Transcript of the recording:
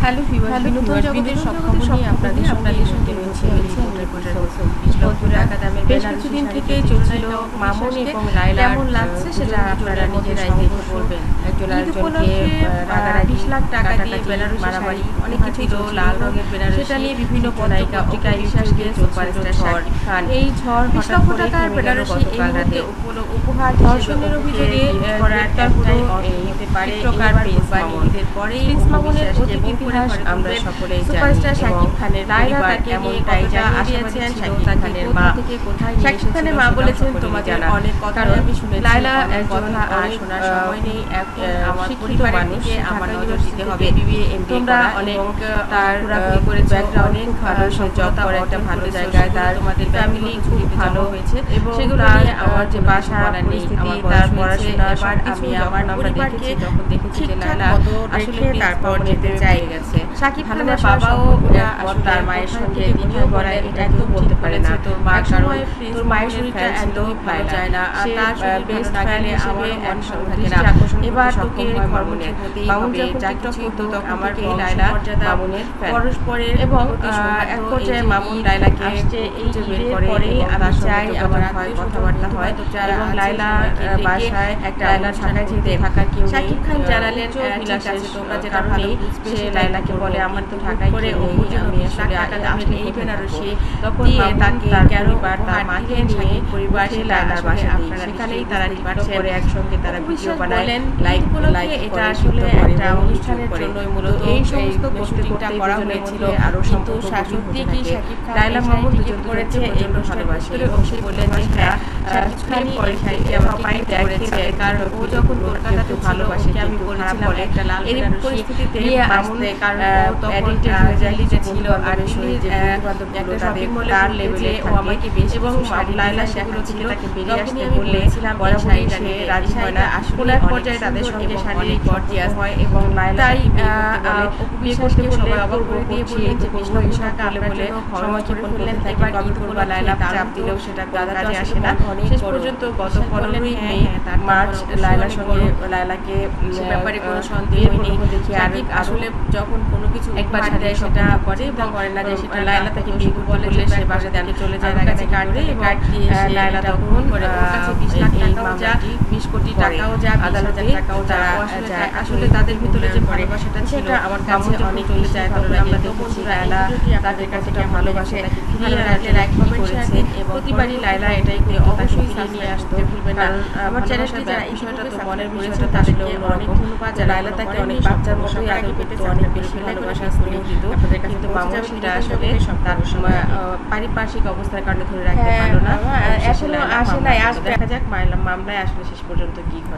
Hello viewers বিনোদন জগতের সব খবর নিয়ে আপনাদের আপনাদের রয়েছে সঙ্গে রয়েছে রিপোর্টার কোটার reporter বিশ কিছুদিন থেকে থেকেই পেতে চলছিল চলেছিল মামুন এবং কেমন লাগছে সেটা আপনারা নিজেরাই দেখে বলবেন একজন ঈদ আরেকজনকে উপলক্ষে, আহ, আহ, রাগারাগি, 20 লাখ টাকা দিয়ে বেনারসি মারামারি অনেক কিছুই ছিল, লাল রঙের বেনারসি, সেটা নিয়ে বিভিন্ন চিত্রনায়িকা পত্রিকা অপু বিশ্বাসকে বিশ্বাসকে সুপারস্টার শাকিব খান এই ঝড় হঠাৎ করে টাকার বেনারসি এই রাতে। উপহার ধর্ষণের অভিযোগে গ্রেপ্তার হলো হতে পারে চিত্রকার প্রিন্স মামুন। পরেই প্রিন্স মামুনের অতীত ইতিহাস আমরা সকলেই জানি সুপারস্টার শাকিব খানের পরিবার এমনটাই জানিয়েছেন শাকিব খানের মা শাকিব খানের মা বলেছেন সকলেই তোমাদের অনেক কথা আমি শুনেছি অনেক একজন আর শোনার সময় নেই। আমার শিক্ষিত মানুষ, আমার নজর দিতে হবে। BBA, MBA তোমরা অনেক তার ঘোরাঘুরি করে ব্যাকগ্রাউন্ড অনেক ভালো জব করে একটা ভালো জায়গায় তার তোমাদের ফ্যামিলি খুব ভালো হয়েছে। এবং সেগুলো আমার যে বাসা নেই। আমার তার পড়াশোনা সব আমি আমি আমার পরিবারকে দেখেছি, তখন দেখেছি যে লায়লা আসলে তারপর যেতে চাই গেছে। শাকিব খানের বাবাও তার মায়ের সঙ্গে বলেন বলেন এটা একদম বলতে পারে না তোর মা, কারণ তোর মায়ের শরীরটা একদমই ভালো যায় না আর তার আহ, শরীর best ভালো না হিসেবে একদম থাকে না এবার তোকে মামুন হবে যা কিছুই তখন আমার বংশ লায়লা মামুনের পরস্পরের এবং এক পর্যায়ে মামুন ঈদ লায়লাকে আসছে এই খুঁজে বের করে আমি চাই আমার হয়, কথাবার্তা হয় এবং ডেকে বাসায় একটা অনুষ্ঠান ঢাকায় যেতে থাকার কেউ। শাকিব খান জানালেন ঠিক আছে তোমরা যেটা ভালো সে করব। বলে আমার তো ঢাকায় করে কেউ নেই, অপুর আমি আসলে টাকা আমি দামের আসলে এই বেনারসি দিয়ে তাকে তার কেন তার মাকে নিয়ে পরিবার উঠে সেটা লায়লার আসলে সেখানেই তারা বুঝতেই করে একসঙ্গে তারা ভিডিও বিশ্বাস লাইক- লাইক এটা আসলে একটা অনুষ্ঠানের জন্যই তো মূলত এই এই সমস্ত সমস্ত করতে শুটিংটা করতে করা হয়েছিল মধ্যে কিন্তু সম্পর্ক সত্যি কি শাকিব খান মামুন দুজন করেছে করেছে এই এই ভালোবাসে এবং সে বললেন বললেন যে হ্যাঁ শাকিব খানই কারণ ও যখন কলকাতাতে ভালোবাসে আমি বলেছিলাম বলে একটা লাল পরিস্থিতিতে কারণ আহ, ও তখন addicted আহ, হয়ে যায় কিছু ছিল আর বন্ধু-বান্ধবের দিল্লির সঙ্গে, আহ, বন্ধু-বান্ধবগুলো একটা শপিং মলে তার ঘুরতে level এ যেয়ে ও আমাকে বেশ এবং কিছু শাড়ি লায়লা দিলেন, সেগুলো দেখাচ্ছিল। থেকে তাকে বেরিয়ে তখনই আমি বলেছিলাম বরাবরই সে রাজি হয় না। শাড়িটা আসলেই কোনো এক অনেক পর্যায়ে তাদের সঙ্গে শারীরিক গর্জিয়াস হয় এবং তাই, বিয়ে করতে বলে আহ, অপু বিয়ে বিশ্বাসকে করতে সবাই অবাক করে দিয়ে বললেন যে বিশ লক্ষ টাকা বলে আপনার বলে জন্য খরচ সময় করে করে ফেললেন, ফেললেন এবার এবার ঈদ ঈদ উপলক্ষে করবা লায়লা চাপ দিলেও সেটা কোনো দাদা তো কাজে আসে না শেষ পর্যন্ত গত পনেরোই মে হ্যাঁ, হ্যাঁ, তার তো মার্চ অনেক সঙ্গে সে ব্যাপারে কোনো সন্দেহ নেই আরও আসলে যখন কোনো কিছু একবার দেয় সেটা করে এবং করে না যে সেটা লায়লা তাকে বিয়ে বলে যে সে বাসা থেকে চলে যায় কাছে কার্ড এবং, লায়লা তখন, কাছে বিশ লাখ এই টাকাও যা মামলাটি বিশ কোটি করে। টাকাও যা বিশ হাজার আদালতে টাকাও তারা যায়। আসলে তাদের ভিতরে যে। ভালোবাসাটা ছিল সেটা আমার কাছে অনেক চলে যায় তখন আমরা দেখেছি বন্ধুরা লায়লা তাদের কাছে কেমন ভালোবাসে এবং প্রতিবারই লায়লা এটাই করে অবশ্যই সাবস্ক্রাইব আসতো ভুলবেন না আমার চ্যানেলটি যারা এই বিষয়টা তো মনের বিষয়টা তাদেরকে অনেক ধন্যবাদ যারা লায়লা তাকে অনেক বাচ্চার মতোই আগে পেতে অনেক বেশি ভালোবাসা ভালোবাসা স্নেহ দিত আপনাদের কাছে সেটা আসলে তার সময় পারিপার্শ্বিক অবস্থার কারণে ধরে রাখতে হ্যাঁ, পারল না আসলে আসে নাই। আসবে। দেখা যাক মামলা মামলায় আসলে শেষ পর্যন্ত কি ঘটে